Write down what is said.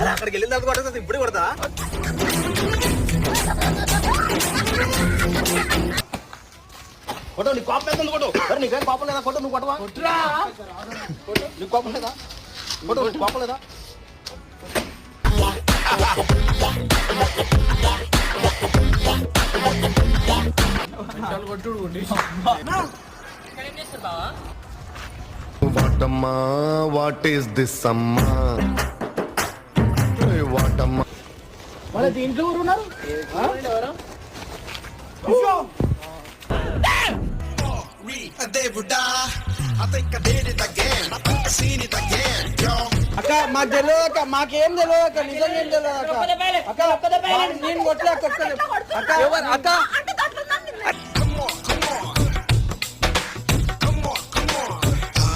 అరే అక్కడికి వెళ్ళిన తర్వాత కొట్టదు ఇప్పుడు కొడతా. కొట్టు నీ కోపం ఎంత కొట్టు. అరే నీకేం కోపం లేదా? కొట్టు నువ్వు కొట్టవా? కొట్టురా. నీకు కోపం లేదా? కొట్టు నీకు కోపం లేదా? వాటమ్మా వాట్ ఈస్ దిస్ అమ్మా? మళ్ళీ దీంట్లో ఎవరు ఉన్నారు? అక్క మాకు తెలియదు అక్క మాకేం తెలియదు అక్క నిజంగా ఏం తెలియదు అక్క. అక్క నేను కొట్టలే. అక్క అక్క